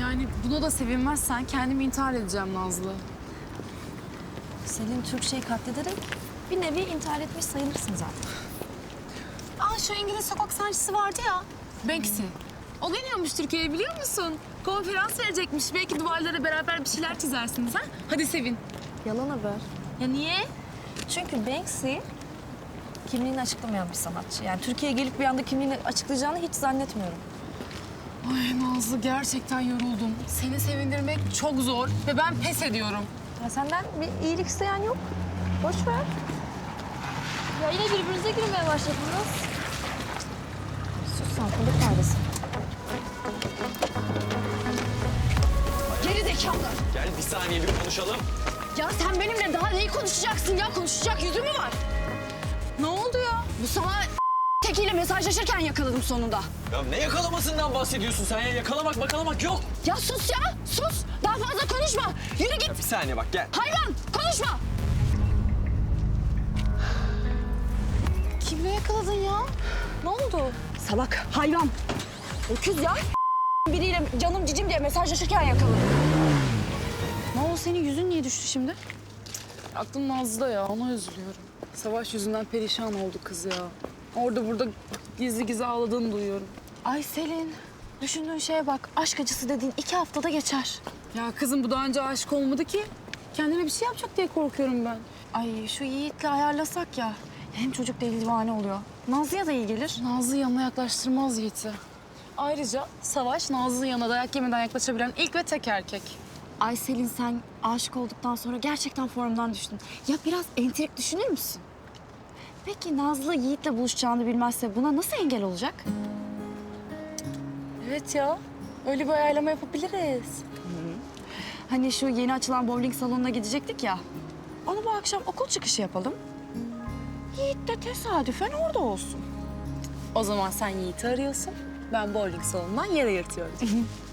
Yani buna da sevinmezsen kendimi intihar edeceğim Nazlı. Selin Türkçeyi katlederek bir nevi intihar etmiş sayılırsın zaten. Aa şu İngiliz sokak sanatçısı vardı ya. Banksy. O geliyormuş Türkiye'ye biliyor musun? Konferans verecekmiş. Belki duvarlara beraber bir şeyler çizersiniz ha? Hadi sevin. Yalan haber. Ya niye? Çünkü Banksy kimliğini açıklamayan bir sanatçı. Yani Türkiye'ye gelip bir anda kimliğini açıklayacağını hiç zannetmiyorum. Ay Nazlı gerçekten yoruldum. Seni sevindirmek çok zor ve ben pes ediyorum. Ya senden bir iyilik isteyen yok. Boş ver. Ya yine birbirinize girmeye başladınız. Sus sen kılık tanesi. Geri zekalı. Gel bir saniye bir konuşalım. Ya sen benimle daha neyi konuşacaksın ya? Konuşacak yüzü mü var? Ne oldu ya? Bu sana tekiyle mesajlaşırken yakaladım sonunda. Ya ne yakalamasından bahsediyorsun sen ya? Yakalamak makalamak yok. Ya sus ya, sus. Daha fazla konuşma. Yürü git. Bir saniye bak gel. Hayvan, konuşma. Kimle yakaladın ya? Ne oldu? Salak, hayvan. Öküz ya. Biriyle canım cicim diye mesajlaşırken yakaladım. Ne oldu senin yüzün niye düştü şimdi? Aklım Nazlı'da ya ona üzülüyorum. Savaş yüzünden perişan oldu kız ya. Orada burada gizli gizli ağladığını duyuyorum. Ay Selin, düşündüğün şeye bak. Aşk acısı dediğin iki haftada geçer. Ya kızım bu daha önce aşık olmadı ki. Kendine bir şey yapacak diye korkuyorum ben. Ay şu Yiğit'le ayarlasak ya. Hem çocuk deli divane oluyor. Nazlı'ya da iyi gelir. Nazlı yanına yaklaştırmaz Yiğit'i. Ayrıca Savaş Nazlı yanına dayak yemeden yaklaşabilen ilk ve tek erkek. Ay Selin sen aşık olduktan sonra gerçekten formdan düştün. Ya biraz entrik düşünür müsün? Peki Nazlı Yiğit'le buluşacağını bilmezse buna nasıl engel olacak? Evet ya. Öyle bir ayarlama yapabiliriz. Hani şu yeni açılan bowling salonuna gidecektik ya. Onu bu akşam okul çıkışı yapalım. Yiğit de tesadüfen orada olsun. O zaman sen Yiğit'i arıyorsun. Ben bowling salonundan yere yırtıyorum.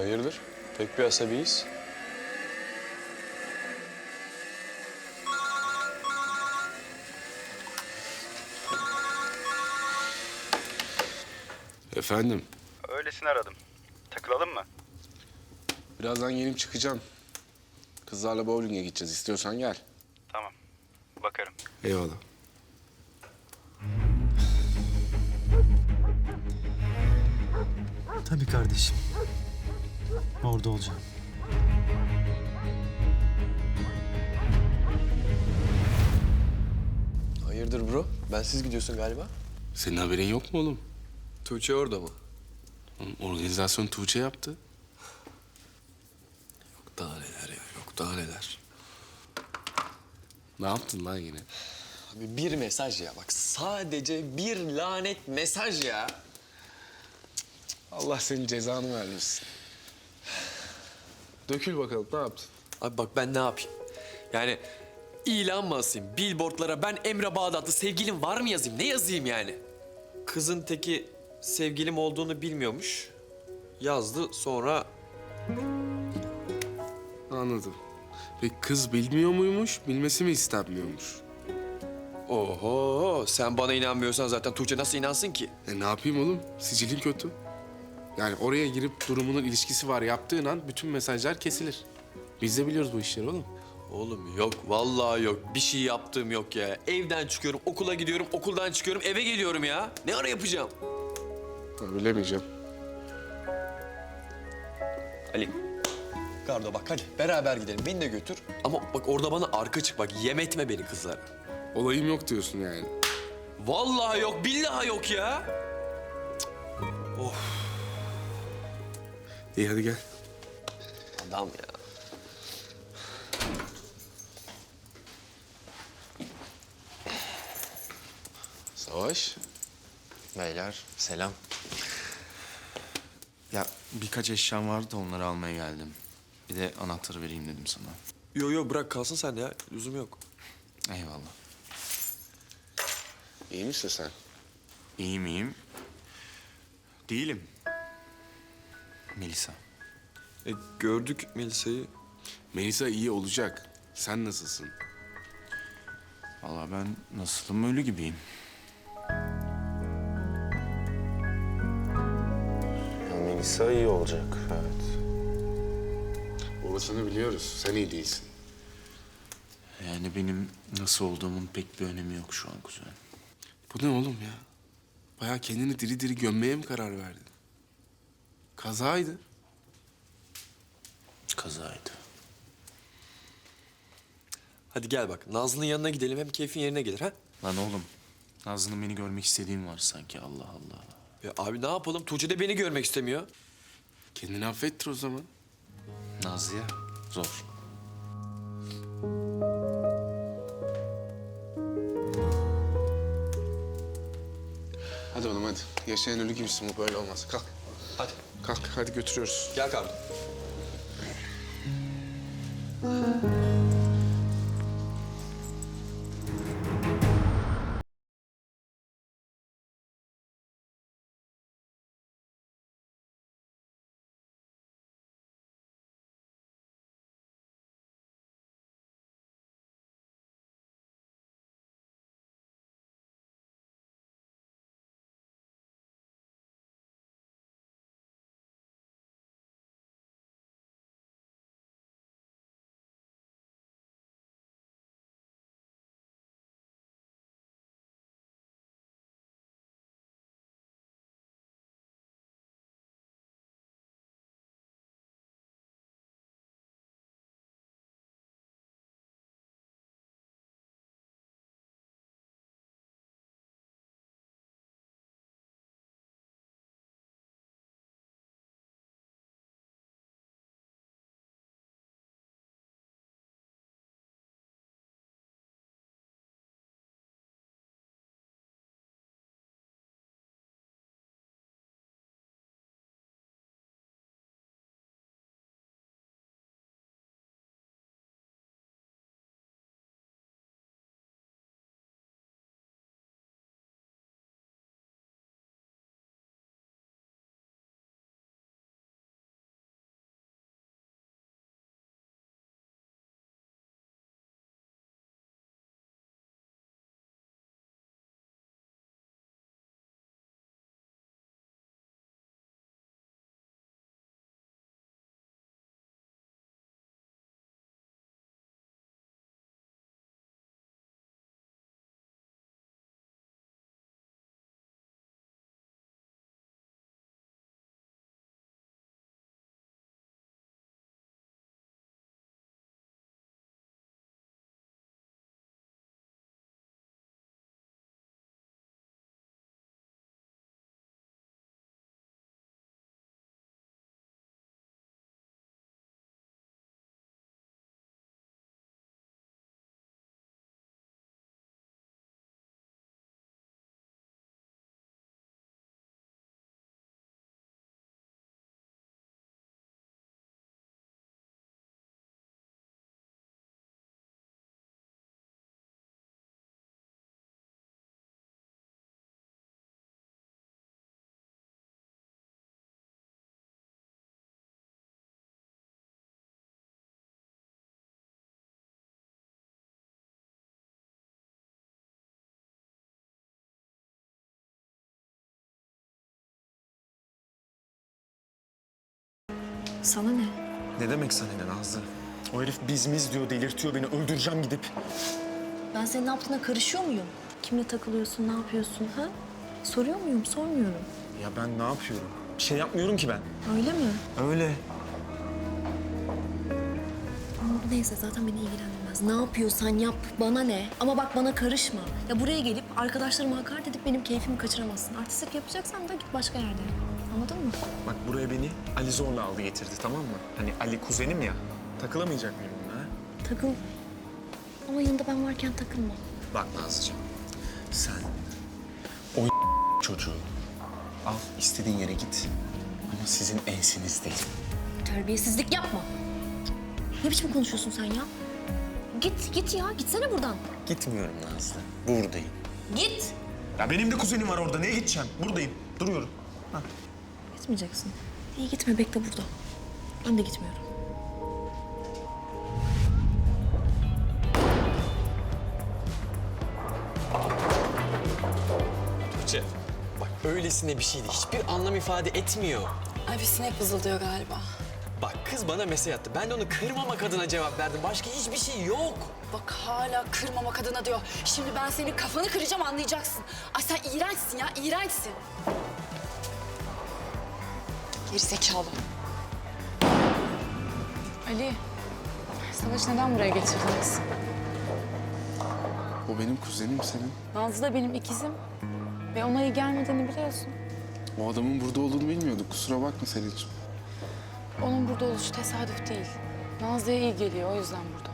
Hayırdır? Pek bir asabiyiz. Efendim, Öylesine aradım. Takılalım mı? birazdan gelip çıkacağım. Kızlarla bowling'e gideceğiz. İstiyorsan gel. Tamam. Bakarım. Eyvallah. Tabii kardeşim. Orada olacağım. Hayırdır bro? Bensiz gidiyorsun galiba. Senin haberin yok mu oğlum? Tuğçe orada mı? Oğlum, Organizasyon Tuğçe yaptı. Yok daha neler ya, yok daha neler. Ne yaptın lan yine? Abi bir mesaj ya bak sadece bir lanet mesaj ya. Allah senin cezanı vermesin. Dökül bakalım, ne yaptın? Abi bak ben ne yapayım? Yani ilan mı asayım? Billboardlara ben Emre Bağdatlı sevgilim var mı yazayım? Ne yazayım yani? Kızın teki sevgilim olduğunu bilmiyormuş. Yazdı sonra Anladım. Peki kız bilmiyor muymuş, bilmesi mi istenmiyormuş? Oho sen bana inanmıyorsan zaten Tuğçe nasıl inansın ki? E ne yapayım oğlum? Sicilin kötü. Yani oraya girip durumunun ilişkisi var yaptığın an bütün mesajlar kesilir. Biz de biliyoruz bu işleri oğlum. Oğlum yok vallahi yok bir şey yaptığım yok ya. Evden çıkıyorum okula gidiyorum okuldan çıkıyorum eve geliyorum ya. Ne ara yapacağım? Ha, bilemeyeceğim. Ali. Gardo bak hadi beraber gidelim beni de götür. Ama bak orada bana arka çık bak yem etme beni kızlara. Olayım yok diyorsun yani. Vallahi yok billahi yok ya. İyi hadi gel. Adam ya. Savaş. Beyler selam. Ya birkaç eşyam vardı da onları almaya geldim. Bir de anahtarı vereyim dedim sana. Yo yo bırak kalsın sen ya lüzum yok. Eyvallah. İyi misin sen? İyi miyim? Değilim. Melisa. E, gördük Melisa'yı Melisa iyi olacak. Sen nasılsın? Vallahi ben nasılım ölü gibiyim. Melisa iyi olacak, evet. Orasını biliyoruz. Sen iyi değilsin. Yani benim nasıl olduğumun pek bir önemi yok şu an kuzen. Bu ne oğlum ya? Bayağı kendini diri diri gömmeye mi karar verdin? Kazaydı. Kazaydı. Hadi gel bak Nazlı'nın yanına gidelim hem keyfin yerine gelir ha? Lan oğlum, Nazlı'nın beni görmek istediğim var sanki Allah Allah. Ya abi ne yapalım? Tuğçe de beni görmek istemiyor. Kendini affettir o zaman. Nazlı'ya zor. Hadi oğlum hadi. Yaşayan ölü gibisin bu böyle olmaz. Kalk. Hadi Kalk hadi götürüyoruz. gel kardeşim. Sana ne? Ne demek sana ne Nazlı? O herif biz miz diyor, delirtiyor beni. Öldüreceğim gidip. Ben senin ne yaptığına karışıyor muyum? Kimle takılıyorsun, ne yapıyorsun ha? Soruyor muyum, sormuyorum. Ya ben ne yapıyorum? Bir şey yapmıyorum ki ben. Öyle mi? Öyle. Ama neyse zaten beni ilgilendirmez. Ne yapıyorsan yap, bana ne? Ama bak bana karışma. Ya buraya gelip arkadaşlarıma hakaret edip benim keyfimi kaçıramazsın. Artistlik yapacaksan da git başka yerde. Anladın mı? Bak buraya beni Ali zorla aldı getirdi tamam mı? Hani Ali kuzenim ya. Takılamayacak mıyım buna ha? Takıl. Ama yanında ben varken takılma. Bak Nazlıcığım. Sen o çocuğu al istediğin yere git. Ama sizin ensiniz değil. Terbiyesizlik yapma. Ne biçim konuşuyorsun sen ya? Git, git ya. Gitsene buradan. Gitmiyorum Nazlı. Buradayım. Git. Ya benim de kuzenim var orada. Neye gideceğim? Buradayım. Duruyorum. Gitmeyeceksin. İyi gitme bekle burada. Ben de gitmiyorum. Tuğçe bak öylesine bir şeydi. Hiçbir anlam ifade etmiyor. Ay bir sinek vızıldıyor galiba. Bak kız bana mesaj attı. Ben de onu kırmamak adına cevap verdim. Başka hiçbir şey yok. Bak hala kırmama kadına diyor. Şimdi ben senin kafanı kıracağım anlayacaksın. Ay sen iğrençsin ya, iğrençsin. Gerizekalı. Ali, Savaş neden buraya getirdiniz? O benim kuzenim senin. Nazlı da benim ikizim. Ve ona iyi gelmediğini biliyorsun. O adamın burada olduğunu bilmiyorduk. Kusura bakma Selin'ciğim. Onun burada oluşu tesadüf değil. Nazlı'ya iyi geliyor, o yüzden burada.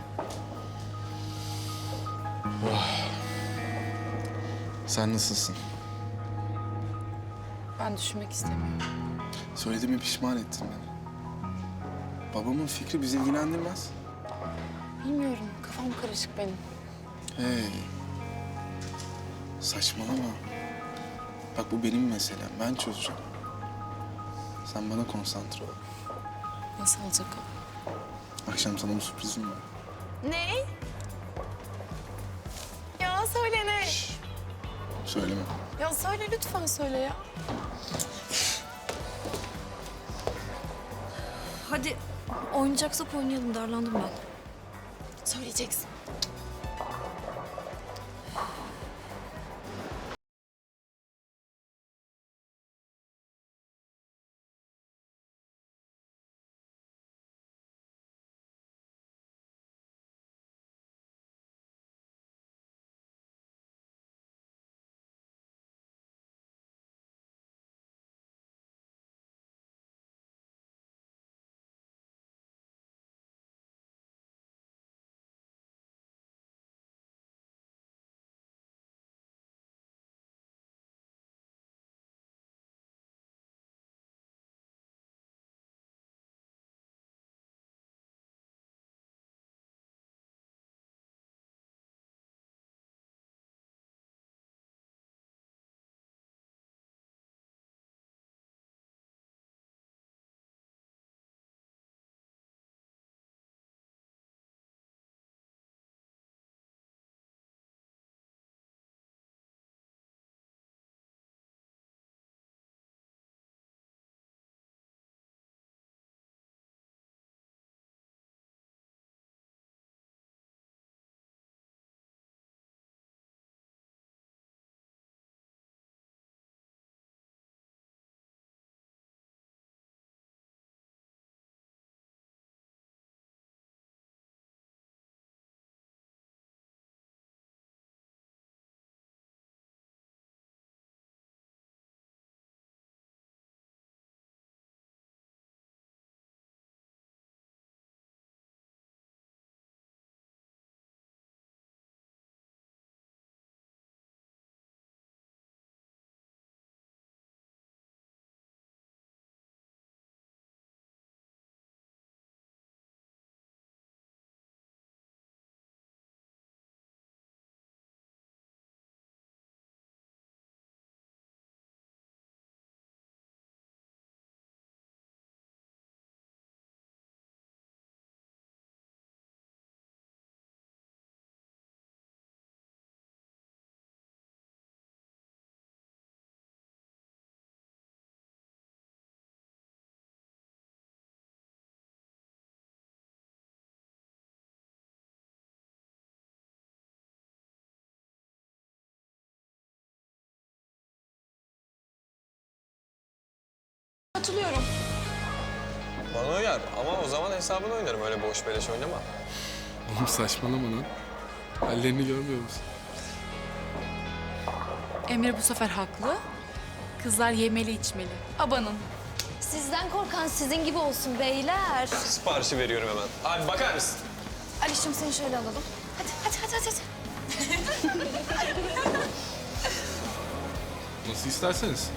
Sen nasılsın? Ben düşünmek istemiyorum. Söylediğimi pişman ettin beni. Babamın fikri bizi ilgilendirmez. Bilmiyorum, kafam karışık benim. Hey. Saçmalama. Bak bu benim meselem. Ben çözeceğim. Sen bana konsantre ol. Nasıl olacak o? Akşam sana bir sürprizim var. Ne? Ya söyle ne? Söyleme. Ya söyle lütfen söyle ya. Hadi oynayacaksak oynayalım. Darlandım ben. Söyleyeceksin. Katılıyorum. Bana uyar ama o zaman hesabını oynarım. Öyle boş beleş oynama. Oğlum saçmalama lan. Hallerini görmüyor musun? Emre bu sefer haklı. Kızlar yemeli içmeli. Abanın. Sizden korkan sizin gibi olsun beyler. Siparişi veriyorum hemen. Abi bakar mısın? Alişim seni şöyle alalım. Hadi hadi hadi hadi. Nasıl isterseniz.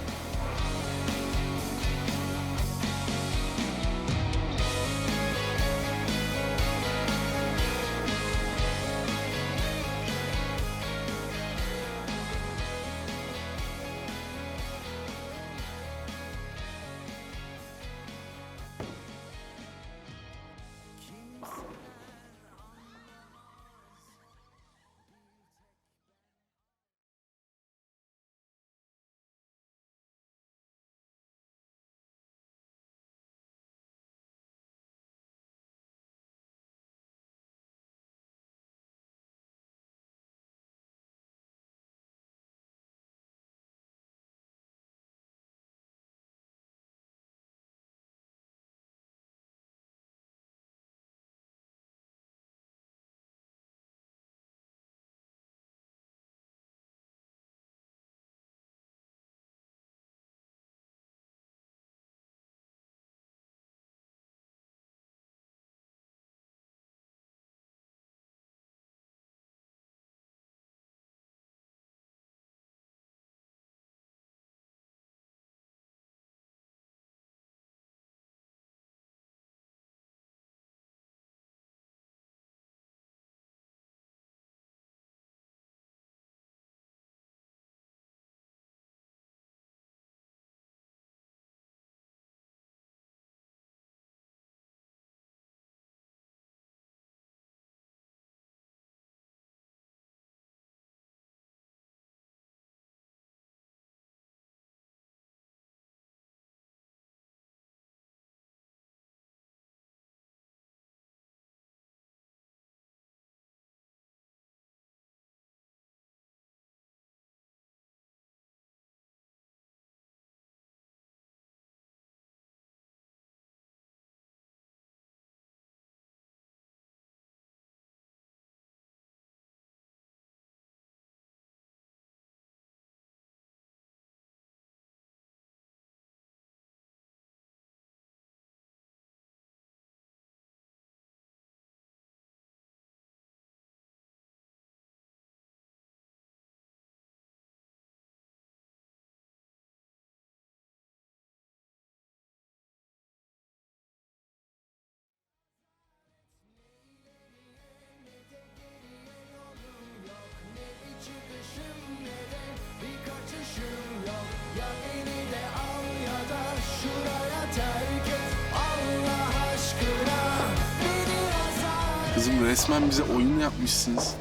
Kızım resmen bize oyun yapmışsınız.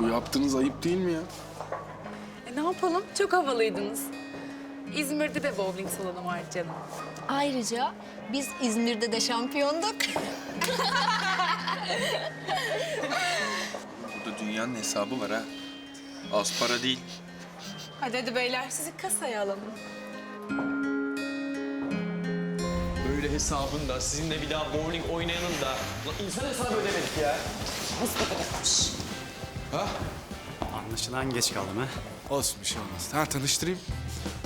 Bu yaptığınız ayıp değil mi ya? E, ne yapalım? Çok havalıydınız. İzmir'de de bowling salonu var canım. Ayrıca biz İzmir'de de şampiyonduk. Burada dünyanın hesabı var ha. Az para değil. Hadi hadi beyler sizi kasaya alalım. Hesabın da sizinle bir daha bowling oynayanın da Lan insan hesabı ödemedik ya. Anlaşılan geç kaldım ha. Olsun bir şey olmaz. Ha tanıştırayım.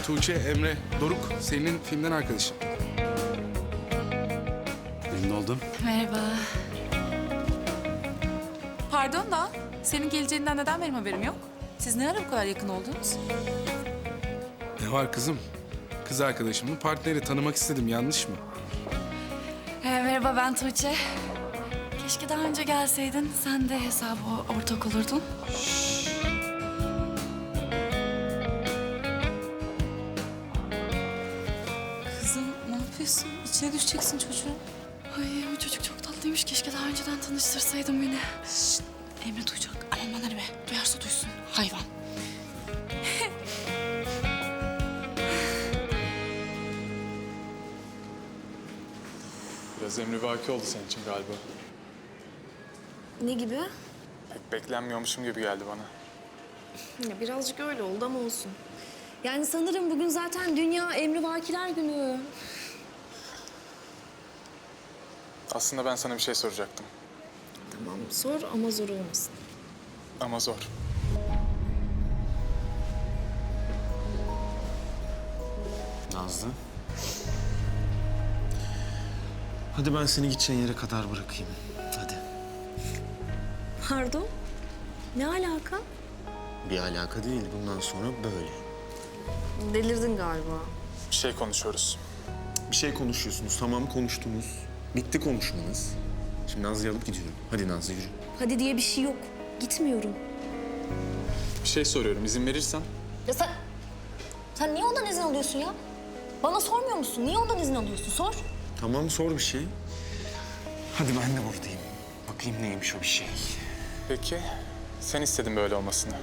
Tuğçe, Emre, Doruk senin filmden arkadaşın. Memnun oldum. Merhaba. Pardon da senin geleceğinden neden benim haberim yok? Siz ne ara bu kadar yakın oldunuz? Ne var kızım? Kız arkadaşımın partneri tanımak istedim yanlış mı? Merhaba ben Tuğçe. Keşke daha önce gelseydin. Sen de hesaba ortak olurdun. Kızım ne yapıyorsun? İçine düşeceksin çocuğun. Ay bu çocuk çok tatlıymış. Keşke daha önceden tanıştırsaydım beni. Şşt, Biraz emrivaki oldu senin için galiba. Ne gibi? Beklenmiyormuşum gibi geldi bana. Ya birazcık öyle oldu ama olsun. Yani sanırım bugün zaten Dünya Emrivakiler Günü. Aslında ben sana bir şey soracaktım. Tamam sor ama zor olmasın. Ama zor. Nazlı. Hadi ben seni gideceğin yere kadar bırakayım. Hadi. Pardon? Ne alaka? Bir alaka değil. Bundan sonra böyle. Delirdin galiba. Bir şey konuşuyoruz. Bir şey konuşuyorsunuz. Tamam konuştunuz. Bitti konuşmanız. Şimdi Nazlı'yı alıp gidiyorum. Hadi Nazlı yürü. Hadi diye bir şey yok. Gitmiyorum. Bir şey soruyorum izin verirsen. Ya sen... Sen niye ondan izin alıyorsun ya? Bana sormuyor musun? Niye ondan izin alıyorsun? Sor. Tamam sor bir şey. Hadi ben de buradayım. Bakayım neymiş o bir şey. Peki sen istedin böyle olmasını.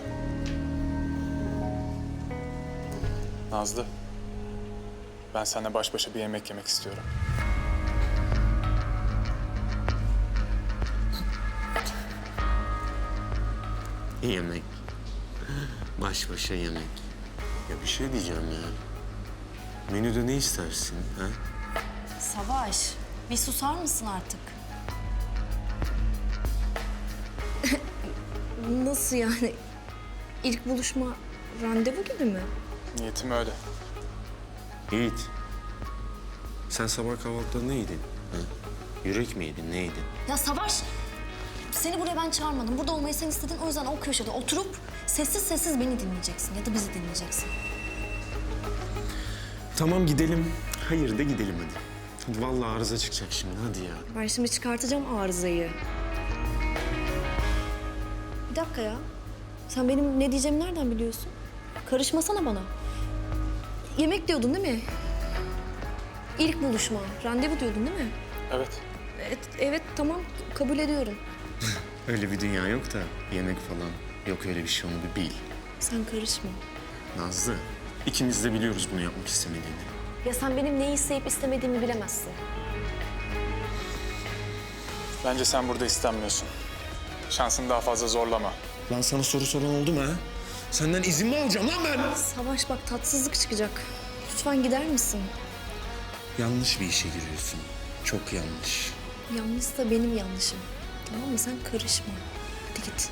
Nazlı. Ben seninle baş başa bir yemek yemek istiyorum. Yemek. Baş başa yemek. Ya bir şey diyeceğim ya. Menüde ne istersin ha? Savaş, bir susar mısın artık? Nasıl yani? İlk buluşma randevu gibi mi? Niyetim öyle. Yiğit. Sen sabah kahvaltıda ne yedin? Ha? Yürek mi yedin, ne yedin? Ya Savaş, seni buraya ben çağırmadım. Burada olmayı sen istedin. O yüzden o köşede oturup sessiz sessiz beni dinleyeceksin ya da bizi dinleyeceksin. Tamam gidelim. Hayır da gidelim. Hadi vallahi arıza çıkacak şimdi hadi ya. Ben şimdi çıkartacağım arızayı. Bir dakika ya. Sen benim ne diyeceğimi nereden biliyorsun? Karışmasana bana. Yemek diyordun değil mi? İlk buluşma, randevu diyordun değil mi? Evet. Evet, evet tamam kabul ediyorum. Öyle bir dünya yok da yemek falan. Yok öyle bir şey onu bir bil. Sen karışma. Nazlı, ikimiz de biliyoruz bunu yapmak istemediğini. Ya sen benim neyi isteyip istemediğimi bilemezsin. Bence sen burada istenmiyorsun. Şansını daha fazla zorlama. Lan sana soru soran oldu mu ha? Senden izin mi alacağım lan ben? Savaş bak tatsızlık çıkacak. Lütfen gider misin? Yanlış bir işe giriyorsun. Çok yanlış. Yanlış da benim yanlışım. Tamam mı? Sen karışma. Hadi git.